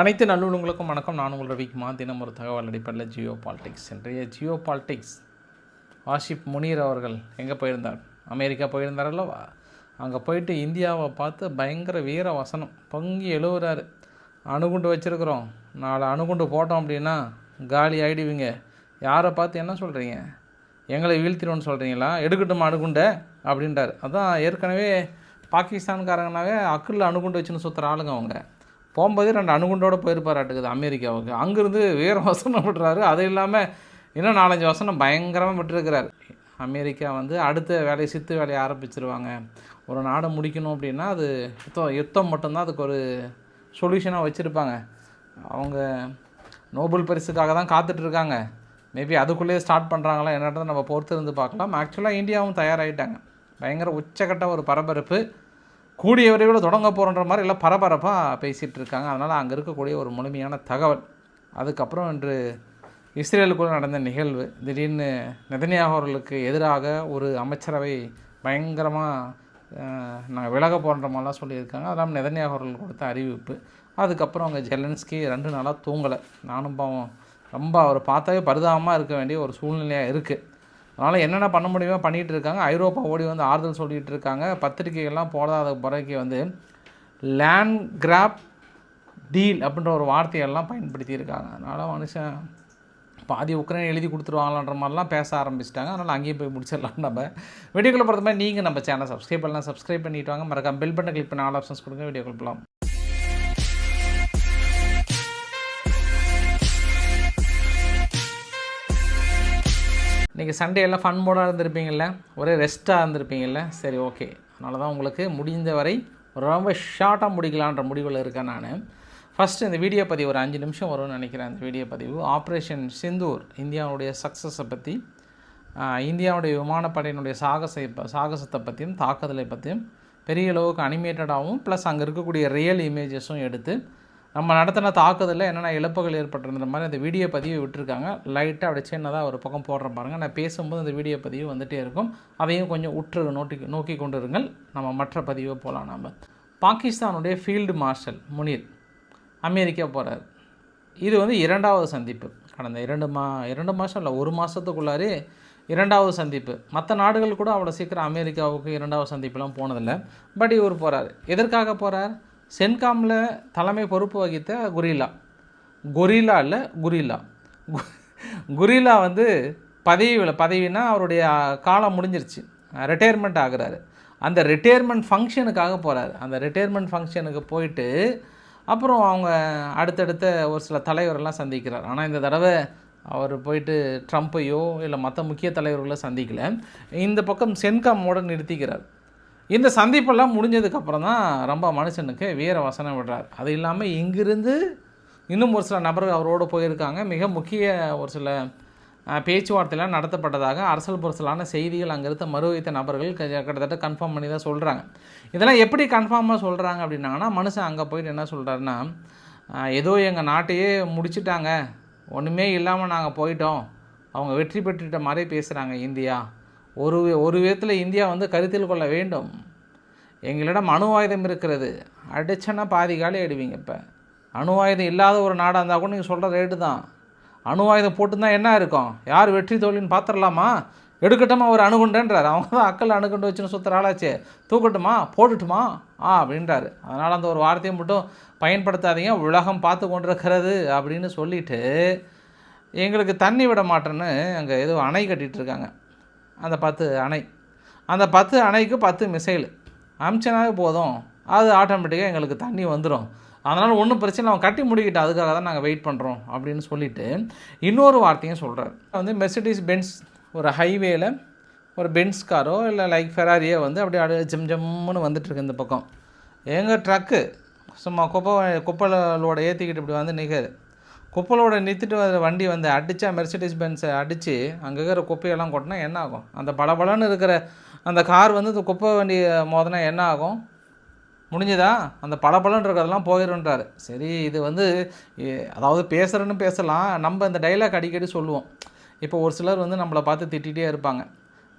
அனைத்து நல்லுள்ளங்களுக்கும் வணக்கம். நான் உங்கள் ரவிக்குமா தினம் ஒரு தகவல் அடிப்படையில் ஜியோ பாலிடிக்ஸ். இன்றைய ஜியோ பாலிடிக்ஸ் வாஷிப் முனீர் அவர்கள் எங்கே போயிருந்தார்? அமெரிக்கா போயிருந்தார் அல்லவா? அங்கே போயிட்டு இந்தியாவை பார்த்து பயங்கர வீர வசனம். பொங்கி எழுவுறாரு. அணுகுண்டு வச்சுருக்குறோம். நாலு அணுகுண்டு போட்டோம் அப்படின்னா காலி ஆகிடுவீங்க யாரை பார்த்து என்ன சொல்கிறீங்க எங்களை வீழ்த்திடுவோன்னு சொல்கிறீங்களா எடுக்கட்டும் அணுகுண்டை? அப்படின்றார். அதான் ஏற்கனவே பாகிஸ்தான்காரங்கனாவே அக்கில் அணுகுண்டு வச்சுன்னு சுற்றுற ஆளுங்க அவங்க. போகும்போதே ரெண்டு அணுகுண்டோடு போயிருப்பாராட்டுக்குது அமெரிக்காவுக்கு அங்கேருந்து வேறு வசனம் விட்டுறாரு அது இல்லாமல் இன்னும் நாலஞ்சு வசனம் பயங்கரமாக விட்டுருக்கிறார். அமெரிக்கா வந்து அடுத்த வேலையை சித்து வேலையை ஆரம்பிச்சிருவாங்க. ஒரு நாடை முடிக்கணும் அப்படின்னா அது யுத்தம் யுத்தம் மட்டும்தான் அதுக்கு ஒரு சொல்யூஷனாக வச்சுருப்பாங்க. அவங்க நோபல் பரிசுக்காக தான் காத்துட்ருக்காங்க. மேபி அதுக்குள்ளேயே ஸ்டார்ட் பண்ணுறாங்களா என்னன்றதை நம்ம பொறுத்து இருந்து பார்க்கலாம் ஆக்சுவலாக இந்தியாவும் தயாராகிட்டாங்க பயங்கர உச்சக்கட்ட ஒரு பரபரப்பு. கூடிய விரைவில் தொடங்க போகிறன்ற மாதிரி எல்லாம் பரபரப்பாக பேசிகிட்டு இருக்காங்க. அதனால் அங்கே இருக்கக்கூடிய ஒரு முழுமையான தகவல். அதுக்கப்புறம் இன்று இஸ்ரேலுக்குள் நடந்த நிகழ்வு. திடீர்னு நெதனியாக அவர்களுக்கு எதிராக ஒரு அமைச்சரவை பயங்கரமாக நாங்கள் விலக போன்ற மாதிரிலாம் சொல்லியிருக்காங்க. அதெல்லாம் நெதனியாக அவர்கள் கொடுத்த அறிவிப்பு. அதுக்கப்புறம் அவங்க ஜெலன்ஸ்கி ரெண்டு நாளாக தூங்கலை. நானும் பாவம் ரொம்ப அவர் பார்த்தாவே பரிதாபமாக இருக்க வேண்டிய ஒரு சூழ்நிலையாக இருக்குது அதனால் என்னென்ன பண்ண முடியுமோ பண்ணிகிட்டு இருக்காங்க ஐரோப்பா ஓடி வந்து ஆறுதல் சொல்லிகிட்டு இருக்காங்க பத்திரிகைகள்லாம் போடாத பிறகு வந்து லேண்ட் கிராப் டீல் அப்படின்ற ஒரு வார்த்தையெல்லாம் பயன்படுத்தியிருக்காங்க. அதனால் மனுஷன் பாதி உக்ரைன் எழுதி கொடுத்துருவாங்களான்ற மாதிரிலாம் பேச ஆரம்பிச்சிட்டாங்க. அதனால் அங்கேயும் போய் முடிச்சிடலாம் நம்ம. வீடியோக்குள்ளே பொறுத்த மாதிரி நீங்கள் நம்ம சேனல் சப்ஸ்கிரைப் பண்ணலாம். சப்ஸ்கிரைப் பண்ணிட்டு வாங்க. மறக்காம பெல் பட்டன் கிளிக் பண்ண ஆல் ஆப்ஷன்ஸ் கொடுங்க. வீடியோ போகலாம். இன்றைக்கி சண்டேயெல்லாம் ஃபன் மோடாக இருந்திருப்பீங்கள்ல ஒரே ரெஸ்ட்டாக இருந்திருப்பீங்கள்ல சரி ஓகே அதனால தான் உங்களுக்கு முடிந்த வரை ரொம்ப ஷார்ட்டாக முடிக்கலான்ற முடிவில் இருக்கேன் நான். ஃபஸ்ட்டு இந்த வீடியோ பதிவு ஒரு அஞ்சு நிமிஷம் வரும்னு நினைக்கிறேன். அந்த வீடியோ பதிவு ஆப்ரேஷன் சிந்தூர் இந்தியாவுடைய சக்ஸஸை பற்றி இந்தியாவுடைய விமானப்படையினுடைய சாகசை சாகசத்தை பற்றியும் தாக்குதலை பற்றியும் பெரிய அளவுக்கு அனிமேட்டடாகவும் ப்ளஸ் அங்கே இருக்கக்கூடிய ரியல் இமேஜஸும் எடுத்து நம்ம நடத்தின தாக்குதலில் என்னென்ன இழப்புகள் ஏற்பட்டிருந்த மாதிரி அந்த வீடியோ பதிவு விட்டுருக்காங்க. லைட்டாக அப்படி சின்னதாக ஒரு பக்கம் போடுற பாருங்கள் நான் பேசும்போது அந்த வீடியோ பதிவு வந்துகிட்டே இருக்கும். அதையும் கொஞ்சம் உற்று நோட்டி நோக்கி கொண்டு இருங்கள். நம்ம மற்ற பதிவை போகலாம் நாம். பாகிஸ்தானுடைய ஃபீல்டு மார்ஷல் முனீர் அமெரிக்கா போகிறார் இது வந்து இரண்டாவது சந்திப்பு. கடந்த இரண்டு மா இரண்டு மாதம் இல்லை ஒரு மாதத்துக்குள்ளாரே இரண்டாவது சந்திப்பு. மற்ற நாடுகள் கூட அவ்வளோ சீக்கிரம் அமெரிக்காவுக்கு இரண்டாவது சந்திப்புலாம் போனதில்லை. பட் இவர் போகிறார் எதற்காக போகிறார் சென்காமில் தலைமை பொறுப்பு வகித்த குரில்லா. கொரில்லா இல்லை குரில்லா. கு- குரில்லா வந்து பதவி பதவினா அவருடைய காலம் முடிஞ்சிருச்சு. ரிட்டையர்மெண்ட் ஆகுறாரு. அந்த ரிட்டையர்மெண்ட் ஃபங்க்ஷனுக்காக போகிறாரு அந்த ரிட்டையர்மெண்ட் ஃபங்க்ஷனுக்கு போயிட்டு அப்புறம் அவங்க அடுத்தடுத்த ஒரு சில தலைவரெல்லாம் சந்திக்கிறார். ஆனால் இந்த தடவை அவர் போயிட்டு ட்ரம்ப்பையோ இல்லை மற்ற முக்கிய தலைவர்களை சந்திக்கலை. இந்த பக்கம் சென்காமோட நிறுத்திக்கிறார். இந்த சந்திப்பெல்லாம் முடிஞ்சதுக்கப்புறம் தான் ரொம்ப மனுஷனுக்கு வீர வசனம் விடுறார். அது இல்லாமல் இங்கிருந்து இன்னும் ஒரு சில நபர்கள் அவரோடு போயிருக்காங்க. மிக முக்கிய ஒரு சில அஹ், பேச்சுவார்த்தைலாம் நடத்தப்பட்டதாக அரசல் புரசலான செய்திகள் அங்கே இருந்த மறு வைத்த நபர்கள் கிட்டத்தட்ட கன்ஃபார்ம் பண்ணி தான் சொல்கிறாங்க இதெல்லாம் எப்படி கன்ஃபார்மாக சொல்கிறாங்க அப்படின்னாங்கன்னா மனுஷன் அங்கே போயிட்டு என்ன சொல்கிறாருன்னா ஏதோ எங்கள் நாட்டையே முடிச்சிட்டாங்க. ஒன்றுமே இல்லாமல் நாங்கள் போயிட்டோம். அவங்க வெற்றி பெற்றுட்ட மாதிரி பேசுகிறாங்க இந்தியா. ஒரு ஒரு விதத்தில் இந்தியா வந்து கருத்தில் கொள்ள வேண்டும். எங்களிடம் அணு ஆயுதம் இருக்கிறது. அடிச்சனா பாதி காலி ஆயிடுவீங்க இப்போ. அணு ஆயுதம் இல்லாத ஒரு நாடாக இருந்தால் கூட நீங்கள் சொல்கிற ரேட்டு தான். அணு ஆயுதம் போட்டுருந்தா என்ன இருக்கும்? யார் வெற்றி தோல்வின்னு பார்த்துடலாமா எடுக்கட்டுமா அவர் அணுகுண்டன்றார். அவங்க தான் அக்கல் அணுகுண்டு வச்சுன்னு சுற்றுற ஆளாச்சே. தூக்கட்டுமா? போட்டுட்டுமா? ஆ அப்படின்றாரு. அதனால் அந்த ஒரு வார்த்தையை மட்டும் பயன்படுத்தாதீங்க. உலகம் பார்த்து கொண்டிருக்கிறது அப்படின்னு சொல்லிட்டு எங்களுக்கு தண்ணி விட மாட்டேன்னு அங்கே ஏதோ அணை கட்டிகிட்ருக்காங்க இருக்காங்க. அந்த பத்து அணை. அந்த பத்து அணைக்கு பத்து மிசைல் அமிச்சனாவே போதும். அது ஆட்டோமேட்டிக்காக எங்களுக்கு தண்ணி வந்துடும் அதனால் ஒன்றும் பிரச்சனை இல்லை, அவன் கட்டி முடிக்கிட்டு அதுக்காக தான் நாங்கள் வெயிட் பண்ணுறோம் அப்படின்னு சொல்லிட்டு இன்னொரு வார்த்தையும் சொல்கிறார் வந்து மெர்சிடிஸ் பென்ஸ் ஒரு ஹைவேயில் ஒரு பென்ஸ் காரோ இல்லை லைக் ஃபெராரியோ வந்து அப்படியே அப்படியே ஜம் ஜம்முன்னு வந்துட்டுருக்கு இந்த பக்கம். எங்கள் ட்ரக்கு சும்மா குப்பை குப்பலோட ஏற்றிக்கிட்டு இப்படி வந்து நிற்காது குப்பலோட நிறுத்திட்டு வர வண்டி வந்து அடித்தா மெர்சிடிஸ் பென்ஸை அடித்து அங்கே இருக்கிற குப்பையெல்லாம் கொட்டினா என்ன ஆகும்? அந்த பளபளன்னு இருக்கிற அந்த கார் வந்து இந்த குப்பை வண்டி மோதினா என்ன ஆகும்? முடிஞ்சதா? அந்த பளபளன்னு இருக்கிறதெல்லாம் போயிடுன்றாரு சரி இது வந்து அதாவது பேசுகிறேன்னு பேசலாம். நம்ம இந்த டைலாக் அடிக்கடி சொல்லுவோம். இப்போ ஒரு சிலர் வந்து நம்மளை பார்த்து திட்டிகிட்டே இருப்பாங்க.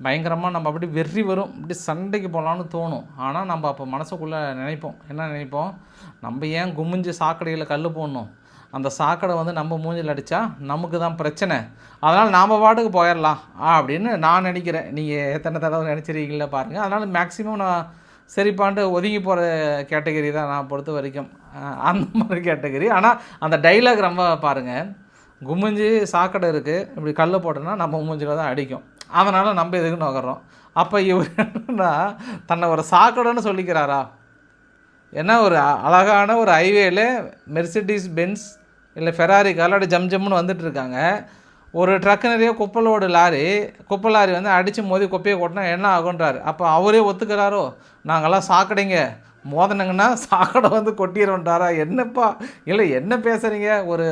பயங்கரமாக நம்ம அப்படி வெறி வரும். இப்படி சண்டைக்கு போகலான்னு தோணும். ஆனால் நம்ம அப்போ மனசுக்குள்ளே நினைப்போம். என்ன நினைப்போம்? நம்ம ஏன் குமிஞ்சு சாக்கடையில் கல் போடணும்? அந்த சாக்கடை வந்து நம்ம மூஞ்சில் அடித்தா நமக்கு தான் பிரச்சனை. அதனால் நாம் பாட்டுக்கு போயிடலாம் அப்படின்னு நான் நினைக்கிறேன். நீங்கள் எத்தனை தடவை நினச்சிருக்கீங்களா பாருங்கள் அதனால் மேக்ஸிமம் நான் சரிப்பான்ட்டு ஒதுங்கி போகிற கேட்டகரி தான் நான் பொறுத்த வரைக்கும். அந்த மாதிரி கேட்டகரி ஆனால் அந்த டைலாக் ரொம்ப பாருங்கள் குமிஞ்சு சாக்கடை இருக்குது இப்படி கல்லை போட்டோன்னா நம்ம மூஞ்சில் தான் அடிக்கும். அதனால் நம்ம எதுக்கு நோக்கிறோம் அப்போ இவர் என்னன்னா தன்னை ஒரு சாக்கடைன்னு சொல்லிக்கிறாரா? ஏன்னா ஒரு அழகான ஒரு ஹைவேயில் மெர்சிடிஸ் பென்ஸ் இல்லை ஃபெராரி காலோட ஜம் ஜம்னு வந்துட்டுருக்காங்க ஒரு ட்ரக் நிறைய குப்பலோடு லாரி குப்பை லாரி வந்து அடித்து மோதி குப்பையை கொட்டினா என்ன ஆகுன்றாரு அப்போ அவரே ஒத்துக்கிறாரோ? நாங்கள்லாம் சாக்கடைங்க. மோதனங்கன்னா சாக்கடை வந்து கொட்டிடும்ன்றாரா என்னப்பா? இல்லை என்ன பேசுகிறீங்க ஒரு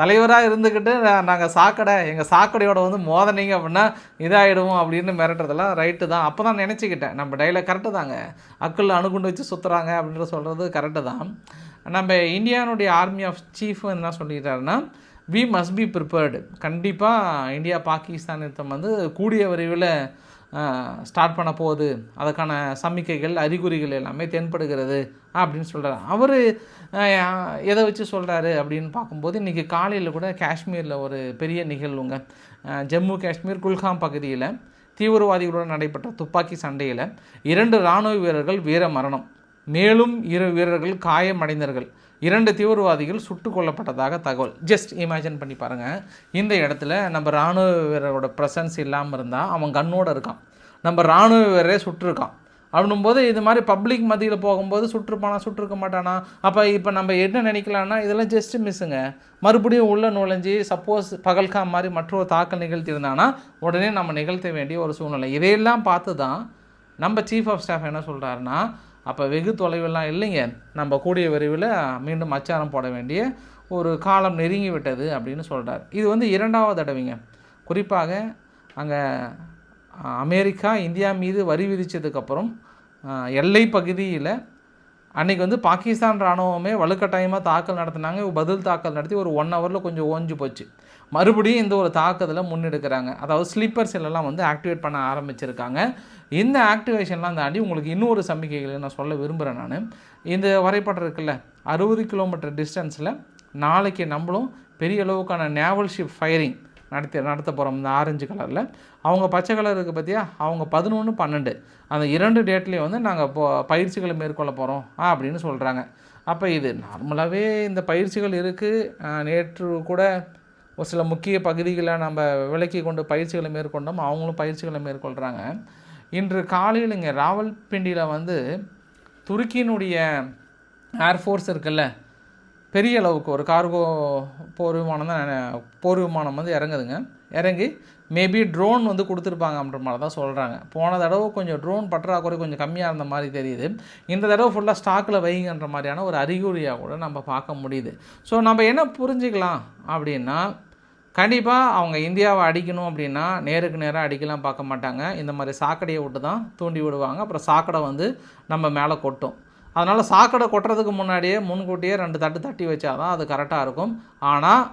தலைவராக இருந்துக்கிட்டு நாங்கள் சாக்கடை எங்கள் சாக்கடையோட வந்து மோதனீங்க அப்படின்னா இதாகிடுவோம் அப்படின்னு மிரட்டுறதெல்லாம் ரைட்டு தான். அப்போ தான் நினச்சிக்கிட்டேன். நம்ம டைலாக் கரெக்டு தாங்க. அக்குள்ள அணுகுண்டு வச்சு சுற்றுறாங்க அப்படின்ற சொல்கிறது கரெக்டு தான். நம்ம இந்தியானுடைய ஆர்மி ஆஃப் சீஃப் என்ன சொல்லிட்டாருன்னா வி மஸ்ட் பி ப்ரிப்பேர்டு கண்டிப்பாக இந்தியா பாகிஸ்தான் யுத்தம் வந்து கூடிய விரைவில் ஸ்டார்ட் பண்ண போகுது. அதுக்கான சமிக்கைகள் அறிகுறிகள் எல்லாமே தென்படுகிறது அப்படின்னு சொல்கிறார் அவர் எதை வச்சு சொல்கிறாரு அப்படின்னு பார்க்கும்போது இன்றைக்கி காலையில் கூட காஷ்மீரில் ஒரு பெரிய நிகழ்வுங்க. ஜம்மு காஷ்மீர் குல்காம் பகுதியில் தீவிரவாதிகளுடன் நடைபெற்ற துப்பாக்கி சண்டையில் இரண்டு இராணுவ வீரர்கள் வீர மரணம் மேலும் இரு வீரர்கள் காயமடைந்தார்கள் இரண்டு தீவிரவாதிகள் சுட்டுக் கொல்லப்பட்டதாக தகவல். ஜஸ்ட் இமேஜின் பண்ணி பாருங்கள் இந்த இடத்துல நம்ம இராணுவ வீரரோட ப்ரெசன்ஸ் இல்லாமல் இருந்தால் அவன் கண்ணோட இருக்கான். நம்ம இராணுவ வீரரே சுட்டிருக்கான். அப்படின்னும்போது இது மாதிரி பப்ளிக் மத்தியில் போகும்போது சுற்றுப்பானா சுட்டிருக்க மாட்டானா? அப்போ இப்போ நம்ம என்ன நினைக்கலாம்னா இதெல்லாம் ஜஸ்ட் மிஸ்ஸுங்க மறுபடியும் உள்ள நுழைஞ்சி சப்போஸ் பகல்காம் மாதிரி மற்றொரு தாக்கல் நிகழ்த்தியிருந்தானா உடனே நம்ம நிகழ்த்த வேண்டிய ஒரு சூழ்நிலை. இதையெல்லாம் பார்த்து தான் நம்ம சீஃப் ஆஃப் ஸ்டாஃப் என்ன சொல்கிறாருன்னா அப்போ வெகு தொலைவெல்லாம் இல்லைங்க. நம்ம கூடிய விரைவில் மீண்டும் அச்சாரம் போட வேண்டிய ஒரு காலம் நெருங்கி விட்டது அப்படின்னு சொல்கிறார் இது வந்து இரண்டாவது தடவைங்க. குறிப்பாக அங்கே அமெரிக்கா இந்தியா மீது வரி விதித்ததுக்கப்புறம் எல்லை பகுதியில் அன்றைக்கி வந்து பாகிஸ்தான் இராணுவமே வலுக்கட்டாயமாக தாக்கல் நடத்தினாங்க. பதில் தாக்கல் நடத்தி ஒரு ஒன் ஹவரில் கொஞ்சம் ஓஞ்சு போச்சு. மறுபடியும் இந்த ஒரு தாக்குதலை முன்னெடுக்கிறாங்க. அதாவது ஸ்லீப்பர் செல்லெல்லாம் வந்து ஆக்டிவேட் பண்ண ஆரம்பிச்சிருக்காங்க. இந்த ஆக்டிவேஷன்லாம் தாண்டி உங்களுக்கு இன்னொரு சமிக்கைகளை நான் சொல்ல விரும்புகிறேன் நான். இந்த வரைபடம் இருக்குல்ல அறுபது கிலோமீட்டர் டிஸ்டன்ஸில் நாளைக்கு நம்மளும் பெரிய அளவுக்கான நேவல் ஷிப் ஃபயரிங் நடத்தி நடத்த போகிறோம் இந்த ஆரஞ்சு கலரில் அவங்க பச்சை கலர் இருக்குது பார்த்தியா அவங்க பதினொன்று பன்னெண்டு. அந்த இரண்டு டேட்லேயும் வந்து நாங்கள் இப்போ பயிற்சிகளை மேற்கொள்ள போகிறோம் அப்படின்னு சொல்கிறாங்க அப்போ இது நார்மலாகவே இந்த பயிற்சிகள் இருக்குது நேற்று கூட ஒரு சில முக்கிய பகுதிகளை நம்ம விலக்கி கொண்டு பயிற்சிகளை மேற்கொண்டோம். அவங்களும் பயிற்சிகளை மேற்கொள்கிறாங்க இன்று காலையில் இங்கே ராவல்பிண்டியில் வந்து துருக்கியினுடைய ஏர்ஃபோர்ஸ் இருக்குல்ல பெரிய அளவுக்கு ஒரு கார்கோ போர் விமானம் தான் போர் விமானம் வந்து இறங்குதுங்க. இறங்கி மேபி ட்ரோன் வந்து கொடுத்துருப்பாங்க அப்படின்ற மாதிரி தான் சொல்கிறாங்க போன தடவை கொஞ்சம் ட்ரோன் பற்றாக்குறை கொஞ்சம் கம்மியாக இருந்த மாதிரி தெரியுது. இந்த தடவை ஃபுல்லாக ஸ்டாக்கில் வைங்கன்ற மாதிரியான ஒரு அறிகுறியாக கூட நம்ம பார்க்க முடியுது. ஸோ நம்ம என்ன புரிஞ்சுக்கலாம் அப்படின்னா கண்டிப்பாக அவங்க இந்தியாவை அடிக்கணும் அப்படின்னா நேருக்கு நேராக அடிக்கலாம் பார்க்க மாட்டாங்க. இந்த மாதிரி சாக்கடையை விட்டு தான் தூண்டி விடுவாங்க. அப்புறம் சாக்கடை வந்து நம்ம மேலே கொட்டும். அதனால் சாக்கடை கொட்டுறதுக்கு முன்னாடியே முன்கூட்டியே ரெண்டு தட்டு தட்டி வச்சாதான் அது கரெக்டாக இருக்கும். ஆனால்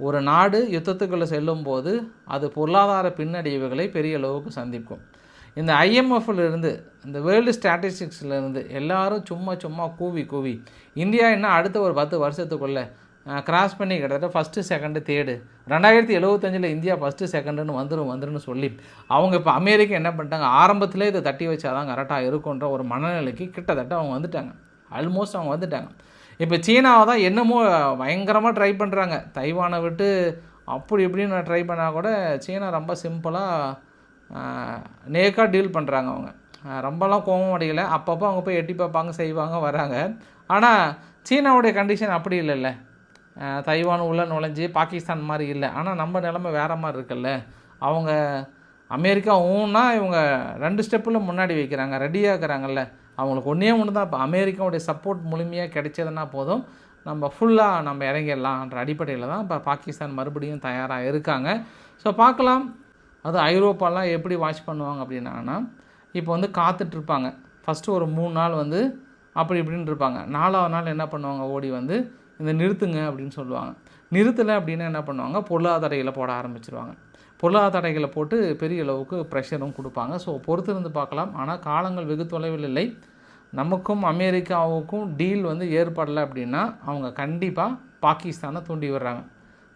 ஒரு நாடு யுத்தத்துக்குள்ளே செல்லும்போது அது பொருளாதார பின்னடைவுகளை பெரிய அளவுக்கு சந்திக்கும். இந்த ஐஎம்எஃப்ல இருந்து இந்த வேர்ல்டு ஸ்டாட்டிஸ்டிக்ஸ்லேருந்து எல்லாரும் சும்மா சும்மா கூவி கூவி இந்தியா என்ன அடுத்த ஒரு பத்து வருஷத்துக்குள்ளே கிராஸ் பண்ணி கிட்டத்தட்ட ஃபஸ்ட்டு செகண்டு தேர்டு ரெண்டாயிரத்தி எழுபத்தஞ்சில் இந்தியா ஃபஸ்ட்டு செகண்டுன்னு வந்துடும் வந்துருன்னு சொல்லி அவங்க இப்போ அமெரிக்கா என்ன பண்ணிட்டாங்க? ஆரம்பத்திலே இதை தட்டி வச்சாதான் கரெக்டாக இருக்குன்ற ஒரு மனநிலைக்கு கிட்டத்தட்ட அவங்க வந்துட்டாங்க. ஆல்மோஸ்ட் அவங்க வந்துட்டாங்க. இப்போ சீனாவை தான் என்னமோ பயங்கரமாக ட்ரை பண்ணுறாங்க தைவானை விட்டு அப்படி இப்படின்னு ட்ரை பண்ணால் கூட சீனா ரொம்ப சிம்பிளாக நேக்காக டீல் பண்ணுறாங்க அவங்க. ரொம்பலாம் கோபம் அடையலை. அப்பப்போ அவங்க போய் எட்டி பார்ப்பாங்க செய்வாங்க வராங்க. ஆனால் சீனாவுடைய கண்டிஷன் அப்படி இல்லைல்ல. தைவான் உள்ளே நுழைஞ்சி பாகிஸ்தான் மாதிரி இல்லை. ஆனால் நம்ம நிலமை வேற மாதிரி இருக்குல்ல. அவங்க அமெரிக்கா ஊன்னா இவங்க ரெண்டு ஸ்டெப்பில் முன்னாடி வைக்கிறாங்க ரெடியாக இருக்கிறாங்கல்ல. அவங்களுக்கு ஒன்றே ஒன்று தான். இப்போ அமெரிக்காவுடைய சப்போர்ட் முழுமையாக கிடைச்சதுன்னா போதும். நம்ம ஃபுல்லாக நம்ம இறங்கிடலாம்ன்ற அடிப்படையில் தான் இப்போ பாகிஸ்தான் மறுபடியும் தயாராக இருக்காங்க. ஸோ பார்க்கலாம். அது ஐரோப்பாலாம் எப்படி வாட்ச் பண்ணுவாங்க அப்படின்னா இப்போ வந்து காத்துட்ருப்பாங்க ஃபஸ்ட்டு ஒரு மூணு நாள் வந்து அப்படி இப்படின்னு இருப்பாங்க. நாலாவது நாள் என்ன பண்ணுவாங்க? ஓடி வந்து இந்த நிறுத்துங்க அப்படின்னு சொல்லுவாங்க. நிறுத்தலை அப்படின்னா என்ன பண்ணுவாங்க? பொருளாதாரையில் போட ஆரம்பிச்சிருவாங்க. பொருளாதார போட்டு பெரிய அளவுக்கு ப்ரெஷரும் கொடுப்பாங்க. ஸோ பொறுத்திருந்து பார்க்கலாம். ஆனால் காலங்கள் வெகு தொலைவில் இல்லை. நமக்கும் அமெரிக்காவுக்கும் டீல் வந்து ஏற்படலை அப்படின்னா அவங்க கண்டிப்பாக பாகிஸ்தானை தூண்டி விடுறாங்க.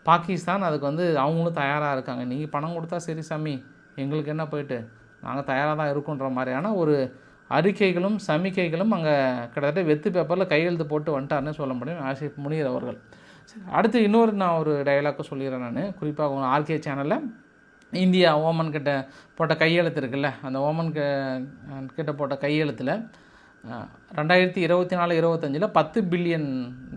பாகிஸ்தான் அதுக்கு வந்து அவங்களும் தயாராக இருக்காங்க. நீங்கள் பணம் கொடுத்தா சரி சாமி எங்களுக்கு என்ன போயிட்டு? நாங்கள் தயாராக தான் இருக்கோன்ற மாதிரியான ஒரு அறிக்கைகளும் சமிக்கைகளும் அங்கே கிட்டத்தட்ட வெத்து பேப்பரில் கையெழுத்து போட்டு வந்துட்டாருன்னு சொல்ல முடியும் ஆசிப் முனியர் அவர்கள். சரி அடுத்து இன்னொரு நான் ஒரு டைலாக்கை சொல்லிடுறேன் நான். குறிப்பாக ஆர்கே சேனலில் இந்தியா ஓமன் கிட்ட போட்ட கையெழுத்து இருக்குல்ல அந்த ஓமன் க- கிட்ட போட்ட கையெழுத்தில் ரெண்டாயிரத்தி இருபத்தி நாலு இருபத்தஞ்சில் பத்து பில்லியன்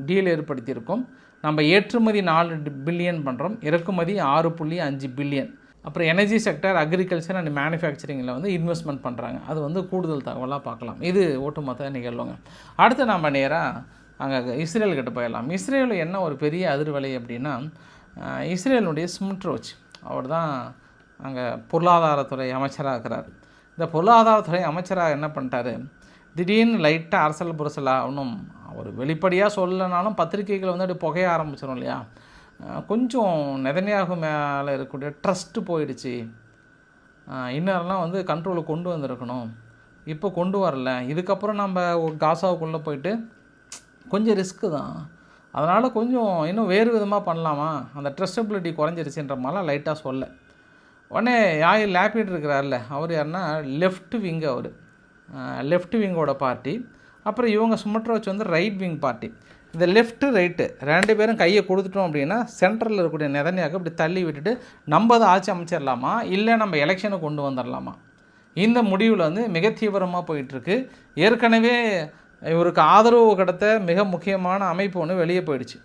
டீல் ஏற்படுத்தியிருக்கோம். நம்ம ஏற்றுமதி நாலு பில்லியன் பண்ணுறோம் இறக்குமதி ஆறு புள்ளி அஞ்சு பில்லியன் அப்புறம் எனர்ஜி செக்டர் அக்ரிகல்ச்சர் அண்ட் மேனுஃபேக்சரிங்கில் வந்து இன்வெஸ்ட்மெண்ட் பண்ணுறாங்க அது வந்து கூடுதல் தகவலாக பார்க்கலாம். இது ஒட்டுமொத்த நிகழ்வுங்க. அடுத்து நாம் நேராக அங்கே இஸ்ரேல் கிட்ட போயிடலாம். இஸ்ரேலில் என்ன ஒரு பெரிய அதிர்வலை அப்படின்னா இஸ்ரேலுடைய ஸ்மிட்ரோச். அவர் தான் அங்கே பொருளாதாரத்துறை அமைச்சராக இருக்கிறார். இந்த பொருளாதாரத்துறை அமைச்சராக என்ன பண்ணிட்டாரு? திடீர்னு லைட்டாக அரசல் புரசலாக ஒன்றும் அவர் வெளிப்படையாக சொல்லனாலும் பத்திரிகைகள் வந்து அப்படியே புகைய ஆரம்பிச்சிடும் இல்லையா? கொஞ்சம் நெதனியாக மேலே இருக்கக்கூடிய ட்ரஸ்ட்டு போயிடுச்சு. இன்னரெல்லாம் வந்து கண்ட்ரோலுக்கு கொண்டு வந்திருக்கணும். இப்போ கொண்டு வரல. இதுக்கப்புறம் நம்ம காசாவுக்குள்ளே போயிட்டு கொஞ்சம் ரிஸ்க்கு தான். அதனால் கொஞ்சம் இன்னும் வேறு விதமாக பண்ணலாமா? அந்த ட்ரஸ்டபிலிட்டி குறைஞ்சிருச்சுன்ற மாதிரிலாம் லைட்டாக சொல்ல. உடனே யாய் லேப்பிட் இருக்கிறார்ல அவர் யாருன்னா லெஃப்ட் விங் அவர். லெஃப்ட் விங்கோட பார்ட்டி அப்புறம் இவங்க சுமற்ற வச்சு வந்து ரைட் விங் பார்ட்டி இந்த லெஃப்ட்டு ரைட்டு ரெண்டு பேரும் கையை கொடுத்துட்டோம் அப்படின்னா சென்ட்ரலில் இருக்கக்கூடிய நிதனியாக இப்படி தள்ளி விட்டுட்டு நம்ம அதை ஆட்சி அமைச்சிடலாமா இல்லை நம்ம எலெக்ஷனை கொண்டு வந்துடலாமா இந்த முடிவில் வந்து மிக தீவிரமாக போயிட்டுருக்கு. ஏற்கனவே இவருக்கு ஆதரவு கடத்த மிக முக்கியமான அமைப்பு ஒன்று வெளியே போயிடுச்சு.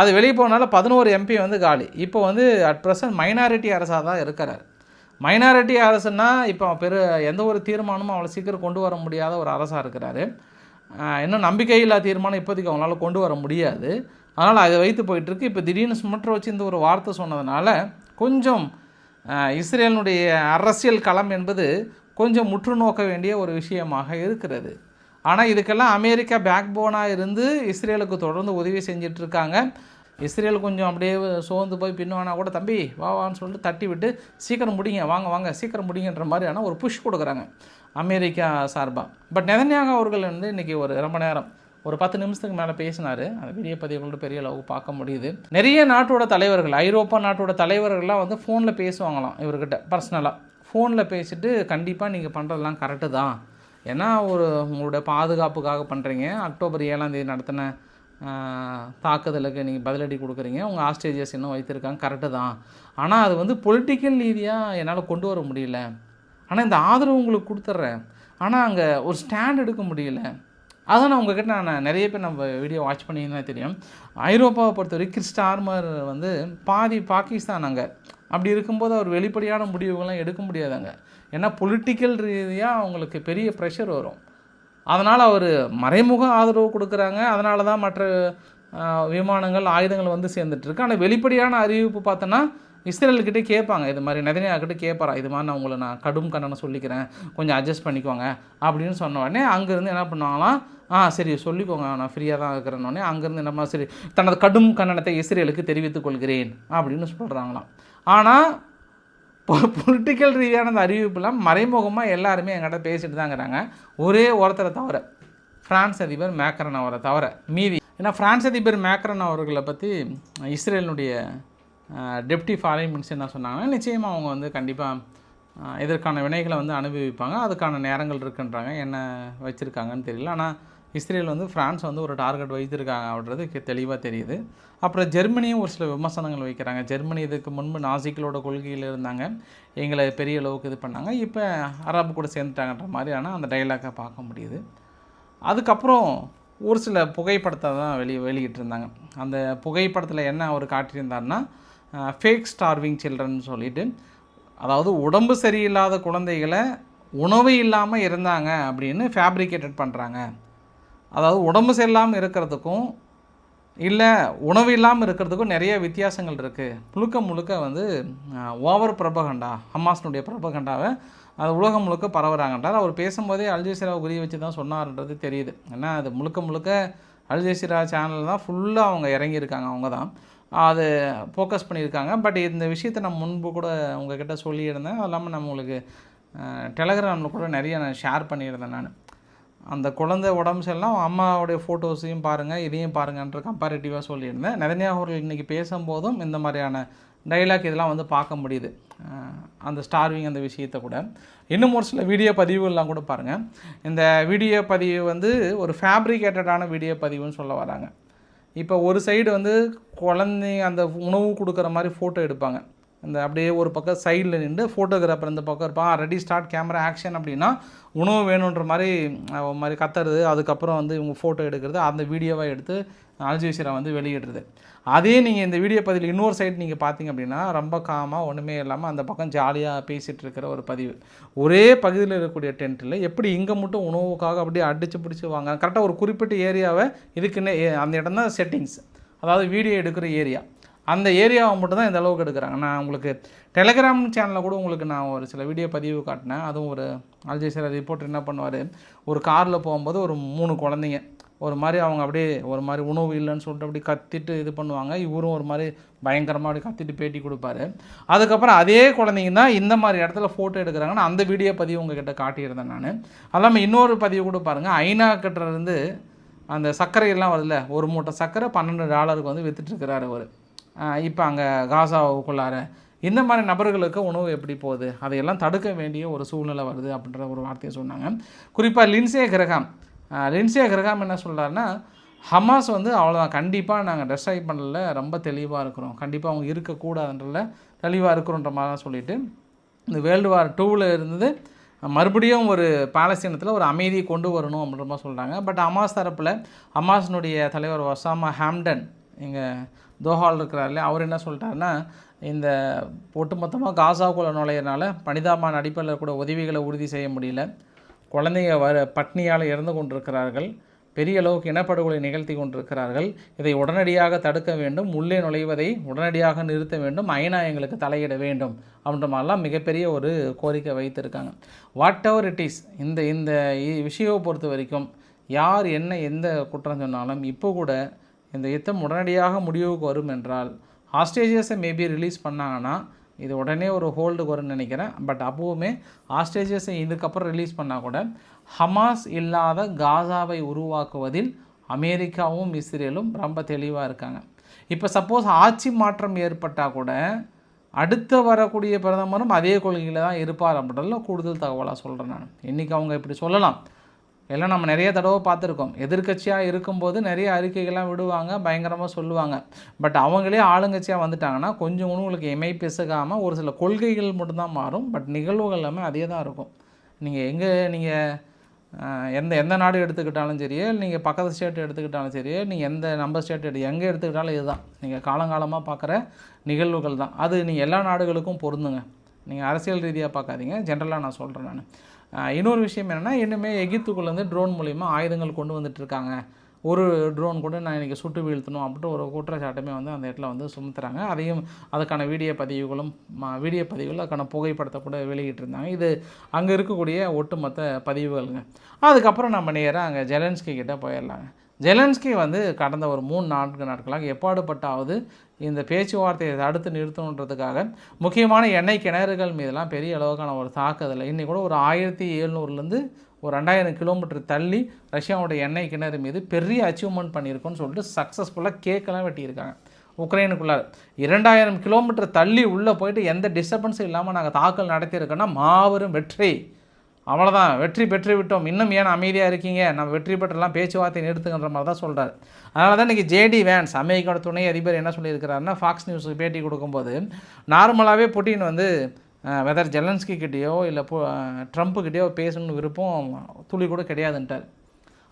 அது வெளியே போனால பதினோரு எம்பி வந்து காலி. இப்போ வந்து அட் ப்ரெசன்ட் மைனாரிட்டி அரசாக தான் இருக்கிறார். மைனாரிட்டி அரசுன்னா இப்போ பெரு எந்த ஒரு தீர்மானமும் அவ்வளோ சீக்கிரம் கொண்டு வர முடியாத ஒரு அரசாக இருக்கிறாரு. இன்னும் நம்பிக்கையில்லா தீர்மானம் இப்போதைக்கு அவங்களால கொண்டு வர முடியாது. அதனால் அதை வைத்து போயிட்டுருக்கு. இப்போ திடீர்னு சுமற்ற வச்சு இந்த ஒரு வார்த்தை சொன்னதுனால கொஞ்சம் இஸ்ரேலினுடைய அரசியல் களம் என்பது கொஞ்சம் முற்று நோக்க வேண்டிய ஒரு விஷயமாக இருக்கிறது. ஆனால் இதுக்கெல்லாம் அமெரிக்கா பேக் போனாக இருந்து இஸ்ரேலுக்கு தொடர்ந்து உதவி செஞ்சிட்ருக்காங்க இஸ்ரேல் கொஞ்சம் அப்படியே சோர்ந்து போய் பின்னுவானா கூட தம்பி வா வான்னு சொல்லிட்டு தட்டி விட்டு சீக்கிரம் முடிங்க வாங்க வாங்க சீக்கிரம் முடிங்கன்ற மாதிரியான ஒரு புஷ் கொடுக்குறாங்க அமெரிக்கா சார்பாக பட் நெதன்யாக அவர்கள் வந்து இன்றைக்கி ஒரு ரொம்ப நேரம் ஒரு பத்து நிமிஷத்துக்கு மேலே பேசினார். அந்த வீடியோ பதிவுகளோட பெரிய அளவுக்கு பார்க்க முடியுது. நிறைய நாட்டோட தலைவர்கள் ஐரோப்பா நாட்டோட தலைவர்கள்லாம் வந்து ஃபோனில் பேசுவாங்களாம் இவர்கிட்ட பர்சனலாக ஃபோனில் பேசிட்டு கண்டிப்பாக நீங்கள் பண்ணுறதெல்லாம் கரெக்டு தான். ஏன்னா ஒரு உங்களுடைய பாதுகாப்புக்காக பண்ணுறீங்க அக்டோபர் ஏழாம் தேதி நடத்தின தாக்குதலுக்கு நீங்கள் பதிலடி கொடுக்குறீங்க. உங்கள் ஆஸ்ட்ரேஜியஸ் இன்னும் வைத்திருக்காங்க. கரெக்டு தான். ஆனால் அது வந்து பொலிட்டிக்கல் ரீதியாக என்னால் கொண்டு வர முடியல. ஆனால் இந்த ஆதரவு உங்களுக்கு கொடுத்துட்றேன் ஆனால் அங்கே ஒரு ஸ்டாண்ட் எடுக்க முடியல. அதான் நான் உங்ககிட்ட நான் நிறைய பேர் நம்ம வீடியோ வாட்ச் பண்ணிங்கன்னா தெரியும். ஐரோப்பாவை பொறுத்த வரைக்கும் கிறிஸ்ட ஆர்மர் வந்து பாதி பாகிஸ்தான் அங்கே. அப்படி இருக்கும்போது அவர் வெளிப்படையான முடிவுகள்லாம் எடுக்க முடியாதாங்க ஏன்னா பொலிட்டிக்கல் ரீதியாக அவங்களுக்கு பெரிய ப்ரெஷர் வரும். அதனால் அவர் மறைமுக ஆதரவு கொடுக்குறாங்க. அதனால தான் மற்ற விமானங்கள் ஆயுதங்கள் வந்து சேர்ந்துட்டுருக்கு. ஆனால் வெளிப்படையான அறிவிப்பு பார்த்தோன்னா இஸ்ரேல்கிட்ட கேட்பாங்க. இது மாதிரி நெதனியாக்கிட்ட கேட்பாரா? இது மாதிரி நான் உங்களை நான் கடும் கண்டனம் சொல்லிக்கிறேன். கொஞ்சம் அட்ஜஸ்ட் பண்ணிக்கோங்க. அப்படின்னு சொன்ன உடனே அங்கேருந்து என்ன பண்ணுவாங்களாம் ஆ சரி சொல்லிக்கோங்க. நான் ஃப்ரீயாக தான் இருக்கிறேன்னொடனே அங்கேருந்து நம்ம சரி தனது கடும் கண்டனத்தை இஸ்ரேலுக்கு தெரிவித்துக் கொள்கிறேன் அப்படின்னு சொல்கிறாங்களாம் ஆனால் பொலிட்டிக்கல் ரீதியான அந்த அறிவிப்புலாம் மறைமுகமாக எல்லாருமே எங்கிட்ட பேசிட்டு தாங்கிறாங்க ஒரே ஒருத்தரை தவிர பிரான்ஸ் அதிபர் மேக்ரன் அவரை தவிர மீதி ஏன்னா ஃப்ரான்ஸ் அதிபர் மேக்ரன் அவர்களை பற்றி இஸ்ரேலினுடைய டெப்டி ஃபாரின் மினிஸ்டர் என்ன சொன்னாங்கன்னா நிச்சயமாக அவங்க வந்து கண்டிப்பாக இதற்கான வினைகளை வந்து அனுபவிப்பாங்க. அதுக்கான நேரங்கள் இருக்குன்றாங்க. என்ன வச்சுருக்காங்கன்னு தெரியல. ஆனால் இஸ்ரேல் வந்து ஃப்ரான்ஸ் வந்து ஒரு டார்கெட் வைத்திருக்காங்க அப்படின்றது தெளிவாக தெரியுது. அப்புறம் ஜெர்மனியும் ஒரு சில விமர்சனங்கள் வைக்கிறாங்க. ஜெர்மனி இதுக்கு முன்பு நாசிக்களோட கொள்கையில் இருந்தாங்க. எங்களை பெரிய அளவுக்கு இது பண்ணாங்க. இப்போ அரபு கூட சேர்ந்துட்டாங்கன்ற மாதிரியான அந்த டைலாக்கை பார்க்க முடியுது. அதுக்கப்புறம் ஒரு சில புகைப்படத்தை தான் வெளி வெளியிட்டிருந்தாங்க. அந்த புகைப்படத்தில் என்ன அவர் காட்டியிருந்தார்னா ஃபேக் ஸ்டார்விங் சில்ட்ரன் சொல்லிட்டு. அதாவது உடம்பு சரியில்லாத குழந்தைகளை உணவு இல்லாமல் இருந்தாங்க அப்படின்னு ஃபேப்ரிகேட்டட் பண்ணுறாங்க அதாவது உடம்பு சரியில்லாமல் இருக்கிறதுக்கும் இல்லை உணவு இல்லாமல் இருக்கிறதுக்கும் நிறைய வித்தியாசங்கள் இருக்குது முழுக்க முழுக்க வந்து ஓவர் பிரபகண்டா ஹமாஸ்னுடைய பிரபகண்டாவை அது உலகம் முழுக்க பரவுறாங்கன்றார். அவர் பேசும்போதே அல்ஜசீராவை குறி வச்சு தான் சொன்னார்ன்றது தெரியுது. ஏன்னா அது முழுக்க முழுக்க அல்ஜசீரா சேனல் தான் ஃபுல்லாக அவங்க இறங்கியிருக்காங்க அவங்க தான் அது ஃபோக்கஸ் பண்ணியிருக்காங்க. பட் இந்த விஷயத்தை நான் முன்பு கூட உங்ககிட்ட சொல்லியிருந்தேன். அது இல்லாமல் நம்ம உங்களுக்கு டெலகிராமில் கூட நிறைய நான் ஷேர் பண்ணியிருந்தேன் நான். அந்த குழந்தை உடம்பு சரியில்லாம் அம்மாவுடைய ஃபோட்டோஸையும் பாருங்கள் இதையும் பாருங்கன்ற கம்பேரிட்டிவாக சொல்லியிருந்தேன். நிறையா அவர்கள் இன்றைக்கி பேசும்போதும் இந்த மாதிரியான டைலாக் இதெல்லாம் வந்து பார்க்க முடியுது. அந்த ஸ்டார்விங் அந்த விஷயத்தை கூட. இன்னும் ஒரு சில வீடியோ பதிவுகள்லாம் கூட பாருங்கள் இந்த வீடியோ பதிவு வந்து ஒரு ஃபேப்ரிகேட்டடான வீடியோ பதிவுன்னு சொல்ல வராங்க. இப்போ ஒரு சைடு வந்து குழந்தை அந்த உணவு கொடுக்குற மாதிரி ஃபோட்டோ எடுப்பாங்க. இந்த அப்படியே ஒரு பக்கம் சைடில் நின்று ஃபோட்டோகிராஃபர் இந்த பக்கம் இருப்பான். ரெடி ஸ்டார்ட் கேமரா ஆக்ஷன் அப்படின்னா உணவு வேணுன்ற மாதிரி ஒரு மாதிரி கத்துறது. அதுக்கப்புறம் வந்து இவங்க ஃபோட்டோ எடுக்கிறது. அந்த வீடியோவாக எடுத்து அல்ஜீசிரா வந்து வெளியிடுறது. அதே நீங்கள் இந்த வீடியோ பதிவில் இன்னொரு சைடு நீங்கள் பார்த்தீங்க அப்படின்னா ரொம்ப காமாக ஒன்றுமே இல்லாமல் அந்த பக்கம் ஜாலியாக பேசிகிட்டு இருக்கிற ஒரு பதிவு. ஒரே பகுதியில் இருக்கக்கூடிய டென்ட்டில் எப்படி இங்கே மட்டும் உணவுக்காக அப்படியே அடித்து பிடிச்சி வாங்க கரெக்டாக ஒரு குறிப்பிட்ட ஏரியாவை இதுக்குன்னே அந்த இடம் தான் செட்டிங்ஸ் அதாவது வீடியோ எடுக்கிற ஏரியா அந்த ஏரியாவை மட்டும் தான் இந்த அளவுக்கு எடுக்கிறாங்க. நான் உங்களுக்கு டெலகிராம் சேனலில் கூட உங்களுக்கு நான் ஒரு சில வீடியோ பதிவு காட்டினேன். அதுவும் ஒரு அல்ஜீசிரா ரிப்போர்ட்டர் என்ன பண்ணுவார்? ஒரு காரில் போகும்போது ஒரு மூணு குழந்தைங்க. ஒரு மாதிரி அவங்க அப்படியே ஒரு மாதிரி உணவு இல்லைன்னு சொல்லிட்டு அப்படி கத்திட்டு இது பண்ணுவாங்க. இவரும் ஒரு மாதிரி பயங்கரமாக அப்படி கத்திட்டு பேட்டி கொடுப்பாரு. அதுக்கப்புறம் அதே குழந்தைங்க தான் இந்த மாதிரி இடத்துல ஃபோட்டோ எடுக்கிறாங்கன்னு அந்த வீடியோ பதிவு உங்ககிட்ட காட்டியிருந்தேன் நான். அது இல்லாமல் இன்னொரு பதிவு கூட பாருங்கள் ஐநா கிட்ட இருந்து அந்த சர்க்கரையெல்லாம் வருதுல்ல ஒரு மூட்டை சர்க்கரை பன்னெண்டு டாலருக்கு வந்து விற்றுட்டுருக்கிறாரு அவர். இப்போ அங்கே காசாவுக்குள்ளார. இந்த மாதிரி நபர்களுக்கு உணவு எப்படி போகுது? அதையெல்லாம் தடுக்க வேண்டிய ஒரு சூழ்நிலை வருது அப்படின்ற ஒரு வார்த்தையை சொன்னாங்க. குறிப்பாக லின்சே கிரகாம். லின்சே கிரகாம் என்ன சொல்கிறாருன்னா ஹமாஸ் வந்து அவ்வளோதான் கண்டிப்பாக நாங்கள் டெஸ்ட்ராய் பண்ணல. ரொம்ப தெளிவாக இருக்கிறோம். கண்டிப்பாக அவங்க இருக்கக்கூடாதுன்றல தெளிவாக இருக்கிறோன்ற மாதிரிலாம் சொல்லிட்டு இந்த வேர்ல்டு வார் டூவில் இருந்தது மறுபடியும் ஒரு பாலஸ்தீனத்தில் ஒரு அமைதியை கொண்டு வரணும் அப்படின்ற மாதிரி சொல்கிறாங்க பட் அமாஸ் தரப்பில் அமாஸினுடைய தலைவர் ஒசாமா ஹாம்டன் இங்கே தோஹால் இருக்கிறார்ல அவர் என்ன சொல்லிட்டாருன்னா இந்த ஒட்டுமொத்தமாக காசாக்குள்ள நுழையிறனால பனிதாமான அடிப்படையில் கூட உதவிகளை உறுதி செய்ய முடியல. குழந்தைங்க வர பட்னியால் இறந்து கொண்டிருக்கிறார்கள். பெரிய அளவுக்கு இனப்படுகொலை நிகழ்த்தி கொண்டிருக்கிறார்கள். இதை உடனடியாக தடுக்க வேண்டும். உள்ளே நுழைவதை உடனடியாக நிறுத்த வேண்டும். ஐநா எங்களுக்கு தலையிட வேண்டும் அப்படின்ற மாதிரிலாம் மிகப்பெரிய ஒரு கோரிக்கை வைத்திருக்காங்க. வாட் எவர் இட் இஸ் இந்த இந்த இ- விஷயத்தை பொறுத்த வரைக்கும் யார் என்ன எந்த குற்றம் சொன்னாலும் இப்போ கூட இந்த யுத்தம் உடனடியாக முடிவுக்கு வரும் என்றால் ஆஸ்ட்ரேலியஸை மேபி ரிலீஸ் பண்ணாங்கன்னா இது உடனே ஒரு ஹோல்டுக்கு வரும்னு நினைக்கிறேன். பட் அப்போவுமே ஆஸ்ட்ரேலியஸை இதுக்கப்புறம் ரிலீஸ் பண்ணால் கூட ஹமாஸ் இல்லாத காசாவை உருவாக்குவதில் அமெரிக்காவும் இஸ்ரேலும் ரொம்ப தெளிவாக இருக்காங்க. இப்போ சப்போஸ் ஆட்சி மாற்றம் ஏற்பட்டால் கூட அடுத்து வரக்கூடிய பிரதமரும் அதே கொள்கையில் தான் இருப்பார் அப்படின்றதில் கூடுதல் தகவலாக சொல்கிறேன் நான். இன்றைக்கி அவங்க இப்படி சொல்லலாம். எல்லாம் நம்ம நிறைய தடவை பார்த்துருக்கோம். எதிர்க்கட்சியாக இருக்கும்போது நிறைய அறிக்கைகள்லாம் விடுவாங்க பயங்கரமாக சொல்லுவாங்க. பட் அவங்களே ஆளுங்கட்சியாக வந்துட்டாங்கன்னா கொஞ்சம் கூட உங்களுக்கு எமை பிசகாமல் ஒரு சில கொள்கைகள் மட்டும்தான் மாறும். பட் நிகழ்வுகள் எல்லாமே அதே தான் இருக்கும். நீங்கள் எங்கே நீங்கள் எந்த எந்த நாடு எடுத்துக்கிட்டாலும் சரி நீங்கள் பக்கத்து ஸ்டேட் எடுத்துக்கிட்டாலும் சரி நீங்கள் எந்த நம்பர் ஸ்டேட் எடு எங்கே எடுத்துக்கிட்டாலும் இதுதான். நீங்கள் காலங்காலமாக பார்க்குற நிகழ்வுகள் தான். அது நீங்கள் எல்லா நாடுகளுக்கும் பொருந்துங்க. நீங்கள் அரசியல் ரீதியாக பார்க்காதீங்க. ஜென்ரலாக நான் சொல்கிறேன் நான். இன்னொரு விஷயம் என்னென்னா இன்னுமே எகிப்துக்குள்ளேருந்து ட்ரோன் மூலிமா ஆயுதங்கள் கொண்டு வந்துட்டு இருக்காங்க ஒரு ட்ரோன் கூட நான் இன்றைக்கி சுட்டு வீழ்த்தணும் அப்படின்ட்டு ஒரு குற்றச்சாட்டுமே வந்து அந்த இடத்துல வந்து சுமத்துறாங்க. அதையும் அதுக்கான வீடியோ பதிவுகளும் வீடியோ பதிவுகள் அதுக்கான புகைப்படத்தை கூட வெளியிட்டிருந்தாங்க. இது அங்கே இருக்கக்கூடிய ஒட்டுமொத்த பதிவுகளுங்க. அதுக்கப்புறம் நம்ம நேராக அங்கே ஜெலன்ஸ்கி கிட்டே போயிடலாங்க. ஜெலன்ஸ்கி வந்து கடந்த ஒரு மூணு நான்கு நாட்களாக எப்பாடுபட்டாவது இந்த பேச்சுவார்த்தையை தடுத்து நிறுத்தணுன்றதுக்காக முக்கியமான எண்ணெய் கிணறுகள் மீதெல்லாம் பெரிய அளவுக்கான ஒரு தாக்குதல். இன்றைக்கூட கூட ஒரு ஆயிரத்தி எழுநூறுலேருந்து ஒரு ரெண்டாயிரம் கிலோமீட்டர் தள்ளி ரஷ்யாவோட எண்ணெய் கிணறு மீது பெரிய அச்சீவ்மெண்ட் பண்ணியிருக்கோன்னு சொல்லிட்டு சக்ஸஸ்ஃபுல்லாக கேக்கெல்லாம் வெட்டியிருக்காங்க. உக்ரைனுக்குள்ளார் இரண்டாயிரம் கிலோமீட்டர் தள்ளி உள்ளே போயிட்டு எந்த டிஸ்டர்பன்ஸும் இல்லாமல் நாங்கள் தாக்கல் நடத்தியிருக்கோன்னா மாபெரும் வெற்றி. அவ்வளோதான் வெற்றி பெற்று விட்டோம். இன்னும் ஏன் அமைதியாக இருக்கீங்க? நம்ம வெற்றி பெற்றலாம் பேச்சுவார்த்தை நிறுத்துங்கிற மாதிரி தான் சொல்கிறார் அதனால தான் இன்றைக்கி ஜேடி வேன்ஸ் அமெரிக்காவோட துணை அதிபர் என்ன சொல்லியிருக்கிறாருன்னா ஃபாக்ஸ் நியூஸுக்கு பேட்டி கொடுக்கும்போது நார்மலாகவே புட்டின் வந்து வெதர் ஜெலன்ஸ்கி கிட்டேயோ இல்லை ட்ரம்ப்புக்கிட்டேயோ பேசணும்னு விருப்பம் துளி கூட கிடையாதுன்ட்டார்.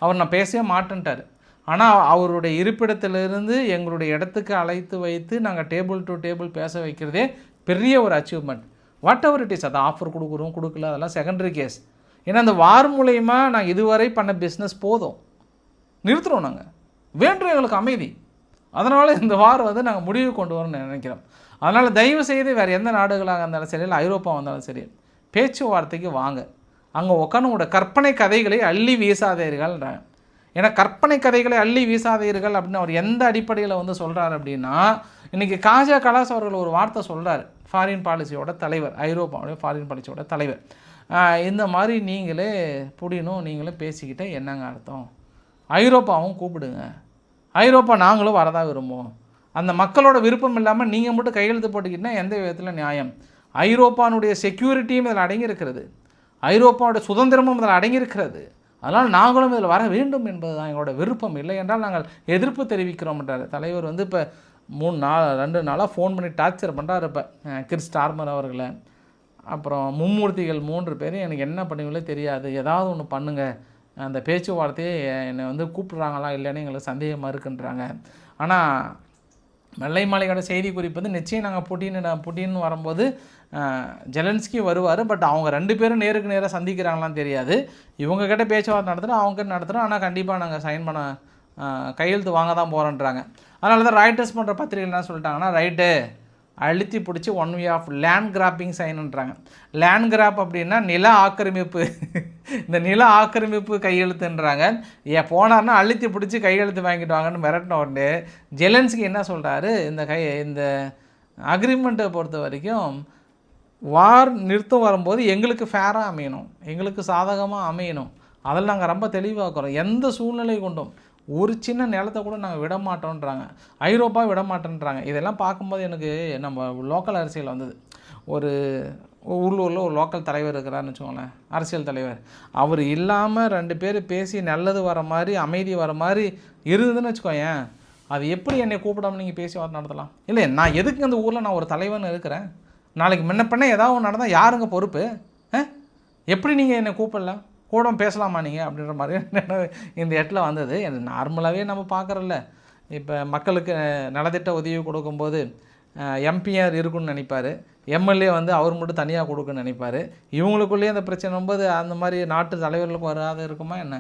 அவர் நான் பேசவே மாட்டேன்ட்டார். ஆனால் அவருடைய இருப்பிடத்திலிருந்து எங்களுடைய இடத்துக்கு அழைத்து வைத்து நாங்கள் டேபிள் டு டேபிள் பேச வைக்கிறதே பெரிய ஒரு achievement whatever it is அதை ஆஃபர் கொடுக்குறோம் கொடுக்கல அதெல்லாம் செகண்டரி கேஸ் ஏன்னா அந்த வார் மூலயமா நான் இதுவரை பண்ண பிஸ்னஸ் போதும். நிறுத்துகிறோம் நாங்கள் வேண்டும் எங்களுக்கு அமைதி. அதனால் இந்த வார் வந்து நாங்கள் முடிவு கொண்டு வரணும்னு நினைக்கிறோம் அதனால் தயவு செய்து வேறு எந்த நாடுகளாக இருந்தாலும் சரி இல்லை ஐரோப்பா வந்தாலும் சரி பேச்சுவார்த்தைக்கு வாங்க. அங்கே உட்காந்து உங்களோட கற்பனை கதைகளை அள்ளி வீசாதீர்கள்ன்றாங்க ஏன்னா கற்பனை கதைகளை அள்ளி வீசாதீர்கள் அப்படின்னு அவர் எந்த அடிப்படையில் வந்து சொல்கிறார் அப்படின்னா இன்றைக்கி காஜா கலாஸ் அவர்கள் ஒரு வார்த்தை சொல்கிறார் ஃபாரின் பாலிசியோட தலைவர் ஐரோப்பாவுடைய ஃபாரின் பாலிசியோட தலைவர். இந்த மாதிரி நீங்களே புடினும் நீங்களே பேசிக்கிட்டே என்னங்க அர்த்தம்? ஐரோப்பாவும் கூப்பிடுங்க. ஐரோப்பா நாங்களும் வரதா விரும்புவோம். அந்த மக்களோட விருப்பம் இல்லாமல் நீங்கள் மட்டும் கையெழுத்து போட்டுக்கிட்டால் எந்த விதத்தில் நியாயம்? ஐரோப்பானுடைய செக்யூரிட்டியும் இதில் அடங்கியிருக்கிறது. ஐரோப்பாவுடைய சுதந்திரமும் இதில் அடங்கியிருக்கிறது. அதனால் நாங்களும் இதில் வர வேண்டும் என்பது தான் எங்களோட விருப்பம். இல்லை என்றால் நாங்கள் எதிர்ப்பு தெரிவிக்கிறோம்ன்றார் தலைவர் வந்து இப்போ மூணு நாள் ரெண்டு நாளாக ஃபோன் பண்ணி டார்ச்சர் பண்ணுறாரு இப்போ. கிறிஸ் டார்மர் அவர்களை. அப்புறம் மும்மூர்த்திகள் மூன்று பேரும் எனக்கு என்ன பண்ணுவீங்களோ தெரியாது. ஏதாவது ஒன்று பண்ணுங்கள் அந்த பேச்சுவார்த்தையே என்னை வந்து கூப்பிட்றாங்களா இல்லைன்னு எங்களுக்கு சந்தேகமாக இருக்குன்றாங்க. ஆனால் வெள்ளை மாளிகையோட செய்தி குறிப்பு வந்து நிச்சயம் நாங்கள் புட்டின்னு புட்டின்னு வரும்போது ஜெலன்ஸ்கி வருவார். பட் அவங்க ரெண்டு பேரும் நேருக்கு நேராக சந்திக்கிறாங்களான்னு தெரியாது. இவங்கக்கிட்ட பேச்சுவார்த்தை நடத்துகிறோம் அவங்ககிட்ட நடத்துகிறோம் ஆனால் கண்டிப்பாக நாங்கள் சைன் பண்ண கையெழுத்து வாங்க தான் போகிறேன்றாங்க அதனால தான் ரைட்டர்ஸ் பண்ணுற பத்திரிகை என்ன சொல்லிட்டாங்கன்னா ரைட்டு அழுத்தி பிடிச்சி one way of land grabbing சைனுன்றாங்க land grab அப்படின்னா நில ஆக்கிரமிப்பு. இந்த நில ஆக்கிரமிப்பு கையெழுத்துன்றாங்க. ஏன் போனார்னா அழுத்தி பிடிச்சி கையெழுத்து வாங்கிட்டு வாங்கன்னு மிரட்டின உடனே ஜெலன்ஸ்கி என்ன சொல்கிறாரு இந்த கை இந்த அக்ரிமெண்ட்டை பொறுத்த வரைக்கும் வார் நிறுத்தம் வரும்போது எங்களுக்கு ஃபேராக அமையணும். எங்களுக்கு சாதகமாக அமையணும். அதில் நாங்கள் ரொம்ப தெளிவாக்குறோம் எந்த சூழ்நிலை கொண்டும் ஒரு சின்ன நிலத்தை கூட நாங்கள் விட மாட்டோன்றாங்க ஐரோப்பா விட மாட்டேன்றாங்க இதெல்லாம் பார்க்கும்போது எனக்கு நம்ம லோக்கல் அரசியல் வந்தது. ஒரு உள்ளூரில் ஒரு லோக்கல் தலைவர் இருக்கிறான்னு வச்சுக்கோங்களேன் அரசியல் தலைவர். அவர் இல்லாமல் ரெண்டு பேர் பேசி நல்லது வர மாதிரி அமைதி வர மாதிரி இருந்ததுன்னு வச்சுக்கோயேன் அது எப்படி என்னை கூப்பிடாமல் நீங்கள் பேசி வர நடத்தலாம்? இல்லை நான் எதுக்கு அந்த ஊரில் நான் ஒரு தலைவன் இருக்கிறேன்? நாளைக்கு முன்ன பண்ண ஏதாவது ஒன்று நடந்தால் யாருங்க பொறுப்பு? ஆ? எப்படி நீங்கள் என்னை கூப்பிடல கூட பேசலாமா நீங்கள் அப்படின்ற மாதிரி இந்த இடத்துல வந்தது. நார்மலாகவே நம்ம பார்க்குறோல்ல இப்போ மக்களுக்கு நலத்திட்ட உதவி கொடுக்கும்போது எம்பிஆர் இருக்குன்னு நினைப்பார். எம்எல்ஏ வந்து அவர் மட்டும் தனியாக கொடுக்குன்னு நினைப்பார். இவங்களுக்குள்ளேயே அந்த பிரச்சனை வரும்போது அந்த மாதிரி நாட்டு தலைவர்களுக்கு வராத இருக்குமா என்ன?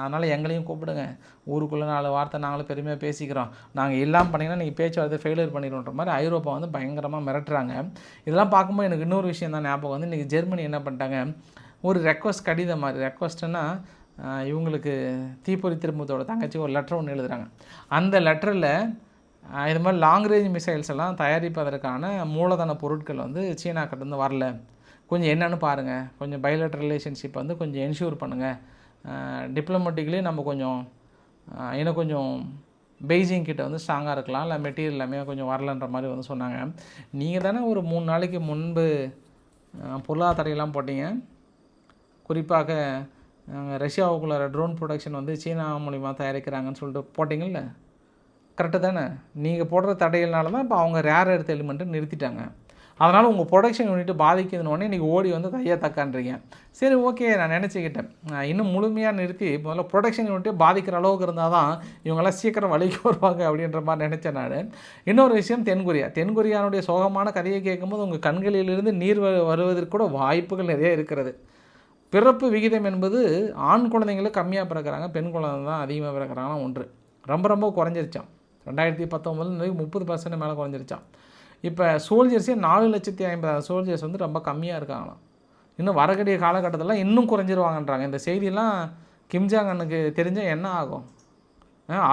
அதனால் எங்களையும் கூப்பிடுங்க. ஊருக்குள்ளே நாலு வார்த்தை நாங்களும் பெருமையாக பேசிக்கிறோம். நாங்கள் இல்லாமல் பண்ணிங்கன்னா நீங்கள் பேச்சுவார்த்தை ஃபெயிலியர் பண்ணிடுன்ற மாதிரி ஐரோப்பா வந்து பயங்கரமாக மிரட்டுறாங்க. இதெல்லாம் பார்க்கும்போது எனக்கு இன்னொரு விஷயம் தான் ஞாபகம் வந்து இன்றைக்கி ஜெர்மனி என்ன பண்ணிட்டாங்க? ஒரு ரெக்வஸ்ட் கடிதம் மாதிரி. ரெக்வஸ்ட்டுன்னா இவங்களுக்கு தீப்பொறி திரும்பத்தோட தங்கச்சி ஒரு லெட்டர் ஒன்று எழுதுகிறாங்க அந்த லெட்டரில் இது மாதிரி லாங் ரேஞ்ச் மிசைல்ஸ் எல்லாம் தயாரிப்பதற்கான மூலதன பொருட்கள் வந்து சீனாக்கிட்டேருந்து வரல. கொஞ்சம் என்னன்னு பாருங்கள் கொஞ்சம் பைலேட்டர் ரிலேஷன்ஷிப் வந்து கொஞ்சம் என்ஷூர் பண்ணுங்கள் டிப்ளமேட்டிக்லி நம்ம கொஞ்சம் இன்னும் கொஞ்சம் பெய்ஜிங் கிட்ட வந்து ஸ்ட்ராங்காக இருக்கலாம். இல்லை மெட்டீரியல் எல்லாமே கொஞ்சம் வரலன்ற மாதிரி வந்து சொன்னாங்க. நீங்கள் தானே ஒரு மூணு நாளைக்கு முன்பு பொருளாதாரையெல்லாம் பொருளாதார போட்டீங்க. குறிப்பாக ரஷ்யாவுக்குள்ளார ட்ரோன் ப்ரொடக்ஷன் வந்து சீனா மூலிமா தயாரிக்கிறாங்கன்னு சொல்லிட்டு போட்டிங்கள்ல கரெக்டு தானே? நீங்கள் போடுற தடைகள்னால தான் இப்போ அவங்க ரேர் எடுத்த எலிமெண்ட்டு நிறுத்திட்டாங்க. அதனால் உங்கள் ப்ரொடக்ஷன் யூனிட் பாதிக்குதுன்னு உடனே இன்றைக்கி ஓடி வந்து தையா தக்கான்றீங்க. சரி ஓகே நான் நினச்சிக்கிட்டேன். நான் இன்னும் முழுமையாக நிறுத்தி முதல்ல ப்ரொடக்ஷன் யூனிட்டே பாதிக்கிற அளவுக்கு இருந்தால் தான் இவங்கெல்லாம் சீக்கிரம் வழிக்கு வருவாங்க அப்படின்ற மாதிரி நினச்சேன் நான். இன்னொரு விஷயம் தென்கொரியா தென்கொரியானுடைய சோகமான கதையை கேட்கும்போது உங்கள் கண்களிலிருந்து நீர் வ- வருவதற்கு கூட வாய்ப்புகள் நிறைய இருக்கிறது. பிறப்பு விகிதம் என்பது ஆண் குழந்தைங்களை கம்மியாக பிறக்கிறாங்க பெண் குழந்தை தான் அதிகமாக பிறக்கிறாங்கன்னா ஒன்று. ரொம்ப ரொம்ப குறைஞ்சிருச்சான் ரெண்டாயிரத்தி பத்தொம்பதுல முப்பது பர்சன்ட் மேலே குறைஞ்சிருச்சான் இப்போ சோல்ஜர்ஸே நாலு லட்சத்தி ஐம்பதாயிரம் சோல்ஜர்ஸ் வந்து ரொம்ப கம்மியாக இருக்காங்களாம். இன்னும் வரக்கூடிய காலகட்டத்தில் இன்னும் குறைஞ்சிருவாங்கன்றாங்க. இந்த செய்தியெல்லாம் கிம்ஜாங் அண்ணுக்கு தெரிஞ்சால் என்ன ஆகும்?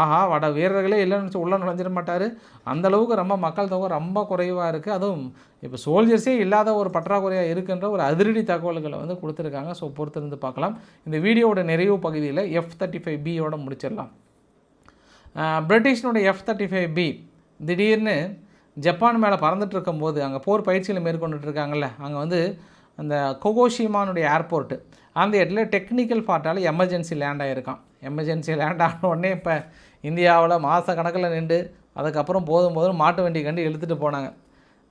ஆஹா வட வீரர்களே இல்லைன்னு வச்சு உள்ளே நுழைஞ்சிட மாட்டார். அந்தளவுக்கு ரொம்ப மக்கள் தொகை ரொம்ப குறைவாக இருக்குது அதுவும் இப்போ சோல்ஜர்ஸே இல்லாத ஒரு பற்றாக்குறையாக இருக்குன்ற ஒரு அதிரடி தகவல்களை வந்து கொடுத்துருக்காங்க. ஸோ பொறுத்திருந்து பார்க்கலாம். இந்த வீடியோவோட நிறைவு பகுதியில் எஃப் தேர்ட்டி ஃபைவ் பியோட முடிச்சிடலாம். பிரிட்டிஷினுடைய எஃப் தேர்ட்டி ஃபைவ் பி திடீர்னு ஜப்பான் மேலே பறந்துட்டு இருக்கும்போது அங்கே போர் பயிற்சிகளை மேற்கொண்டுட்டு இருக்காங்கல்ல அங்கே வந்து அந்த கொகோஷிமானுடைய ஏர்போர்ட்டு அந்த இடத்துல டெக்னிக்கல் ஃபால்ட்டால் எமர்ஜென்சி லேண்ட் ஆகிருக்கான் எமர்ஜென்சி லேண்ட் ஆன உடனே இப்போ இந்தியாவில் மாத கணக்கில் நின்று அதுக்கப்புறம் போதும் போதும் மாட்டு வண்டி கண்டு இழுத்துட்டு போனாங்க.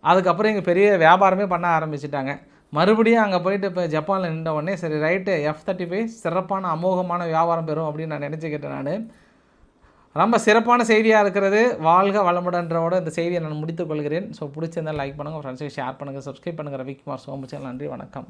அதுக்கப்புறம் இங்கே பெரிய வியாபாரமே பண்ண ஆரம்பிச்சிட்டாங்க. மறுபடியும் அங்கே போயிட்டு இப்போ ஜப்பானில் நின்ற உடனே சரி ரைட்டு எஃப் தேர்ட்டி ஃபைவ் சிறப்பான அமோகமான வியாபாரம் பெறும் அப்படின்னு நான் நினச்சிக்கிட்டேன் நான். ரொம்ப சிறப்பான செய்தியாக இருக்கிறது. வாழ்க வளமுடன்றவோட இந்த செய்தியை நான் முடித்துக் கொள்கிறேன். ஸோ பிடிச்சிருந்தால் லைக் பண்ணுங்கள் ஃப்ரெண்ட்ஸுக்கு ஷேர் பண்ணுங்கள் சப்ஸ்கிரைப் பண்ணுங்கள் ரவிக்குமார் சோமச்சல் நன்றி வணக்கம்.